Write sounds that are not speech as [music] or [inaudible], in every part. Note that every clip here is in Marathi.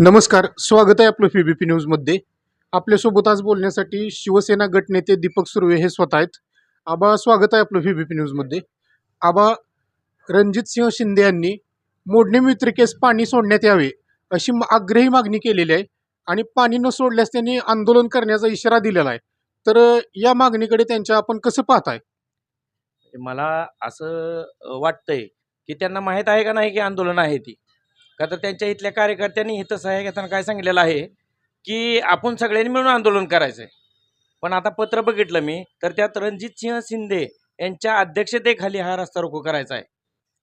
नमस्कार स्वागत आहे आपलं पी बी पी न्यूजमध्ये आपल्यासोबत आज बोलण्यासाठी शिवसेना गटनेते दीपक सुर्वे हे स्वतः आहेत. आबा स्वागत आहे आपलं पी बी पी न्यूजमध्ये आबा रणजित सिंह शिंदे यांनी मोडणी मित्रकेस पाणी सोडण्यात यावे अशी आग्रही मागणी केलेली आहे आणि पाणी न सोडल्यास त्यांनी आंदोलन करण्याचा इशारा दिलेला आहे. तर या मागणीकडे त्यांच्या आपण कसं पाहताय? मला असं वाटतंय की त्यांना माहीत आहे का नाही की आंदोलन आहे ती? का तर त्यांच्या इथल्या कार्यकर्त्यांनी इथं सहाय्य घेताना काय सांगितलेलं आहे की आपण सगळ्यांनी मिळून आंदोलन करायचं आहे पण आता पत्र बघितलं मी तर त्यात रणजितसिंह शिंदे यांच्या अध्यक्षतेखाली हा रस्ता रोको करायचा आहे.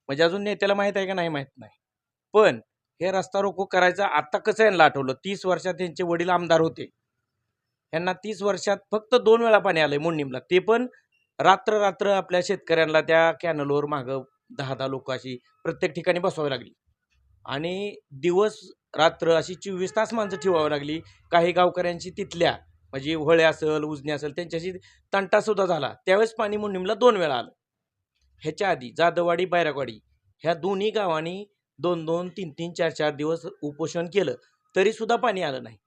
म्हणजे अजून नेत्याला माहीत आहे का? नाही माहीत नाही. पण हे रस्ता रोको करायचं आत्ता कसं यांना आठवलं? तीस वर्षात त्यांचे वडील आमदार होते. यांना तीस वर्षात फक्त दोन वेळा पाणी आलंय मोडणीमला ते पण रात्र रात्र आपल्या शेतकऱ्यांना त्या कॅनलवर मागं दहा दहा लोक अशी प्रत्येक ठिकाणी बसवावी लागली. आणि दिवस रात्र अशी चोवीस तास माणसं ठेवावी लागली. काही गावकऱ्यांची तिथल्या म्हणजे होळे असेल उजनी असेल त्यांच्याशी तंटासुद्धा झाला. त्यावेळेस पाणी मुंडीमला दोन वेळा आलं. ह्याच्या आधी जाधववाडी बैरागवाडी ह्या दोन्ही गावांनी दोन दोन तीन तीन चार चार दिवस उपोषण केलं. तरीसुद्धा पाणी आलं नाही.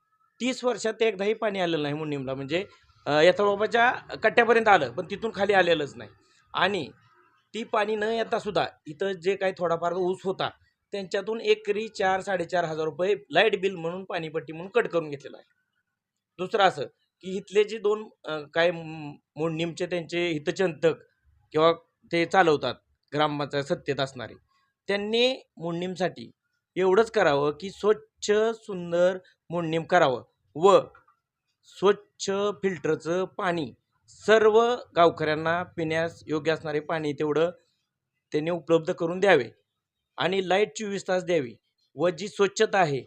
तीस वर्षात एकदाही पाणी आलेलं नाही मुंडीमला म्हणजे यथाबाबाच्या कट्ट्यापर्यंत आलं पण तिथून खाली आलेलंच नाही. आणि ती पाणी न येतासुद्धा इथं जे काही थोडाफार ऊस होता त्यांच्यातून एकरी चार साडेचार हजार रुपये लाइट बिल म्हणून पाणीपट्टी म्हणून कट करून घेतलेलं आहे. दुसरं असं की इथले जे दोन काय म- मोडणीमचे त्यांचे हितचिंतक किंवा ते चालवतात ग्रामपंचायत सत्तेत असणारे त्यांनी मोडणीमसाठी एवढंच करावं की स्वच्छ सुंदर मोडणीम करावं व स्वच्छ फिल्टरचं पाणी सर्व गावकऱ्यांना पिण्यास योग्य असणारे पाणी तेवढं त्यांनी उपलब्ध करून द्यावे. आणि लाइट चोवीस तास द्यावी व जी स्वच्छता आहे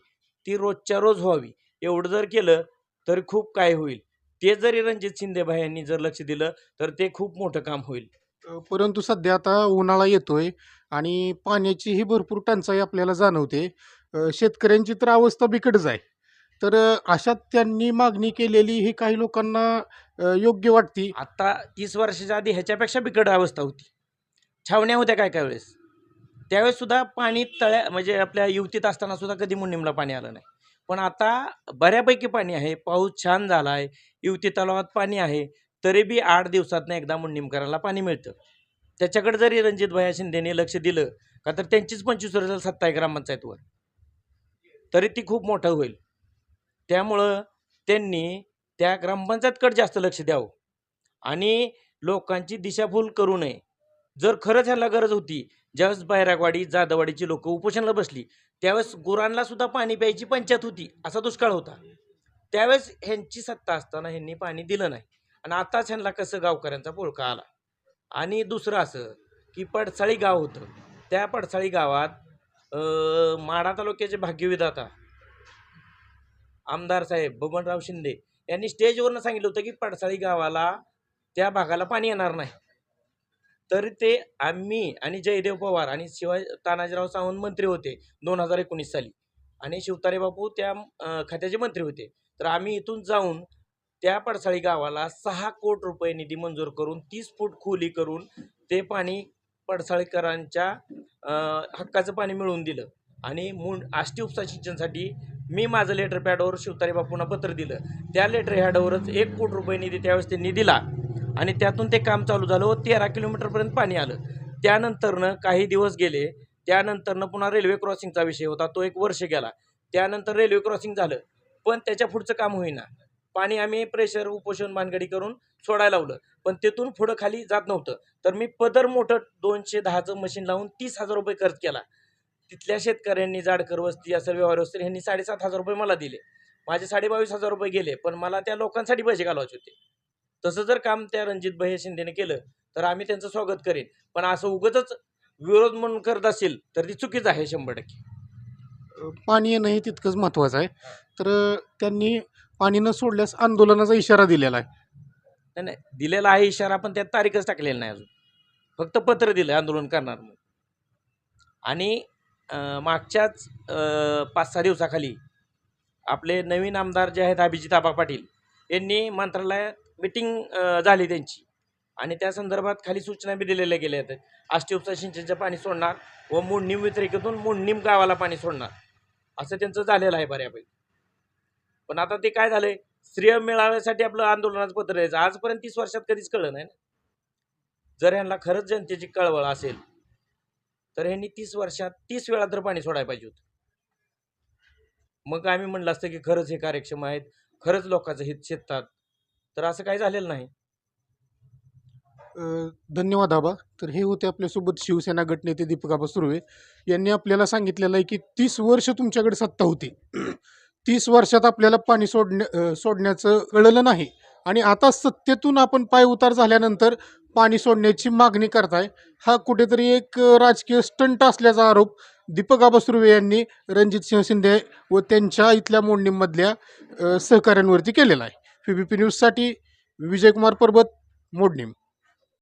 ती रोजच्या रोज व्हावी. एवढं जर केलं तर खूप काय होईल. ते जरी रणजित शिंदेभाई यांनी जर लक्ष दिलं तर ते खूप मोठं काम होईल. परंतु सध्या आता उन्हाळा येतोय आणि पाण्याचीही भरपूर टंचाई आपल्याला जाणवते. शेतकऱ्यांची तर अवस्था बिकटच आहे. तर अ, अशात त्यांनी मागणी केलेली ही काही लोकांना योग्य वाटती? आत्ता तीस वर्षाच्या आधी ह्याच्यापेक्षा बिकट अवस्था होती. छावण्या होत्या काय काय वेळेस? त्यावेळेस सुद्धा पाणी तळ्या म्हणजे आपल्या युवतीत असताना सुद्धा कधी मुंडीमला पाणी आलं नाही. पण आता बऱ्यापैकी पाणी आहे. पाऊस छान झाला आहे युवती तलावात पाणी आहे. तरी बी आठ दिवसातनं एकदा मुंडीम करायला पाणी मिळतं. त्याच्याकडे जरी रणजित भैया शिंदेने लक्ष दिलं का तर त्यांचीच पंचवीस वर्ष सत्ता आहे ग्रामपंचायतवर. तरी ती खूप मोठं होईल. त्यामुळं त्यांनी त्या ग्रामपंचायतकडे जास्त लक्ष द्यावं. आणि लोकांची दिशाभूल करू नये. जर खरंच ह्याला गरज होती ज्यावेळेस बैरागवाडी जाधववाडीची लोक उपोषणाला बसली त्यावेळेस गुरांना सुद्धा पाणी प्यायची पंचायत होती असा दुष्काळ होता. त्यावेळेस ह्यांची सत्ता असताना ह्यांनी पाणी दिलं नाही. आणि आताच ह्यांना कसं गावकऱ्यांचा पोळका आला. आणि दुसरं असं की पडसाळी गाव होतं. त्या पडसाळी गावात माडा माढा तालुक्याचे भाग्यविधाता आमदार साहेब बबनराव शिंदे यांनी स्टेजवरनं सांगितलं होतं की पडसाळी गावाला त्या भागाला पाणी येणार नाही. तर ते आम्ही आणि जयदेव पवार आणि शिवाय तानाजीराव सावंत मंत्री होते दोन हजार एकोणीस साली. आणि शिवतारे बापू त्या खात्याचे मंत्री होते. तर आम्ही इथून जाऊन त्या पडसाळी गावाला सहा कोटी रुपये निधी मंजूर करून तीस फूट खोली करून ते पाणी पडसाळीकरांच्या हक्काचं पाणी मिळवून दिलं. आणि मुंड आष्टी उपसा सिंचनसाठी मी माझं लेटर पॅडवर शिवतारे बापूंना पत्र दिलं. त्या लेटर हॅडवरच एक कोटी रुपये निधी त्यावेळेस त्यांनी दिला. आणि त्यातून ते काम चालू झालं व तेरा किलोमीटरपर्यंत पाणी आलं. त्यानंतरनं काही दिवस गेले त्यानंतरनं पुन्हा रेल्वे क्रॉसिंगचा विषय होता तो एक वर्ष गेला. त्यानंतर रेल्वे क्रॉसिंग झालं पण त्याच्या पुढचं काम होईना. पाणी आम्ही प्रेशर उपोषण मानगडी करून सोडायला लावलं पण तिथून पुढं खाली जात नव्हतं. तर मी पदर मोठं दोनशे दहाचं मशीन लावून तीस हजार रुपये खर्च केला. तिथल्या शेतकऱ्यांनी जाडकर वस्ती असं व्यवहार वस्ती ह्यांनी साडेसात हजार रुपये मला दिले. माझे साडेबावीस हजार रुपये गेले पण मला त्या लोकांसाठी पैसे घालवायचे होते. तसं जर काम त्या रणजित भाई शिंदेने केलं तर आम्ही त्यांचं स्वागत करेन. पण असं उगतच विरोध म्हणून करत असेल तर ती चुकीच आहे शंभर टक्के. पाणी येणं हे तितकंच महत्त्वाचं आहे. तर त्यांनी पाणी न सोडल्यास आंदोलनाचा इशारा दिलेला आहे. नाही नाही दिलेला आहे इशारा पण त्यात तारीखच टाकलेली नाही अजून. फक्त पत्र दिलं आंदोलन करणार म्हणून. आणि मागच्याच पाच सहा दिवसाखाली आपले नवीन आमदार जे आहेत अभिजित आबा पाटील यांनी मंत्रालयात मिटिंग झाली त्यांची. आणि त्या संदर्भात खाली सूचना बी दिलेल्या गेल्या आहेत. आष्टी उपसा सिंचनचं पाणी सोडणार व मुंडणीम वितरिकेतून मुंडणीम गावाला पाणी सोडणार. असं त्यांचं झालेलं आहे बऱ्यापैकी. पण आता ते काय झालंय? श्रेय मिळाव्यासाठी आपलं आंदोलनाचं पत्र द्यायचं आजपर्यंत तीस वर्षात कधीच कळलं नाही ना. जर ह्यांना खरंच जनतेची कळवळ असेल तर ह्यांनी तीस वर्षात तीस वेळा तर पाणी सोडायला पाहिजे होतं. मग आम्ही म्हणलं असतं की खरंच हे कार्यक्षम आहेत. खरंच लोकांचं हित शेतात तर असं काही झालेलं नाही. धन्यवाद आबा. तर हे होते आपल्यासोबत शिवसेना गटनेते दीपकाबा सुर्वे. यांनी आपल्याला सांगितलेलं आहे की तीस वर्ष तुमच्याकडे सत्ता होती. [clears throat] तीस वर्षात आपल्याला पाणी सोडण्या सोडण्याचं कळलं नाही. आणि आता सत्तेतून आपण पाय उतार झाल्यानंतर पाणी सोडण्याची मागणी करताय. हा कुठेतरी एक राजकीय स्टंट असल्याचा आरोप दीपक आबा सुर्वे यांनी रणजित सिंह शिंदे व त्यांच्या इथल्या मोडणीमधल्या सहकाऱ्यांवरती केलेला आहे. पी बी पी न्यूजसाठी विजयकुमार परबत मोडणीम